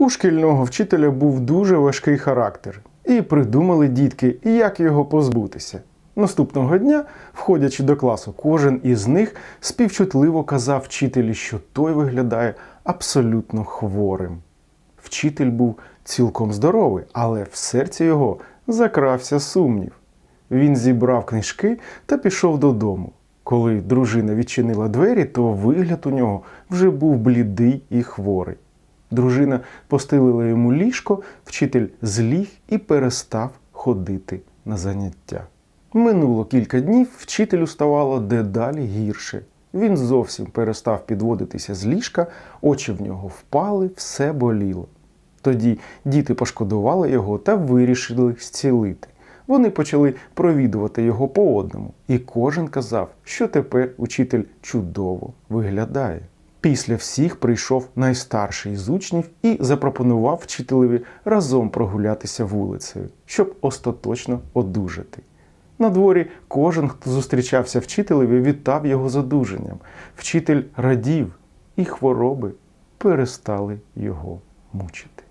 У шкільного вчителя був дуже важкий характер, і придумали дітки, як його позбутися. Наступного дня, входячи до класу, кожен із них співчутливо казав вчителі, що той виглядає абсолютно хворим. Вчитель був цілком здоровий, але в серці його закрався сумнів. Він зібрав книжки та пішов додому. Коли дружина відчинила двері, то вигляд у нього вже був блідий і хворий. Дружина постелила йому ліжко, вчитель зліг і перестав ходити на заняття. Минуло кілька днів, вчителю ставало дедалі гірше. Він зовсім перестав підводитися з ліжка, очі в нього впали, все боліло. Тоді діти пошкодували його та вирішили зцілити. Вони почали провідувати його по одному, і кожен казав, що тепер учитель чудово виглядає. Після всіх прийшов найстарший з учнів і запропонував вчителеві разом прогулятися вулицею, щоб остаточно одужати. На дворі кожен, хто зустрічався вчителеві, вітав його з одужанням. Вчитель радів, і хвороби перестали його мучити.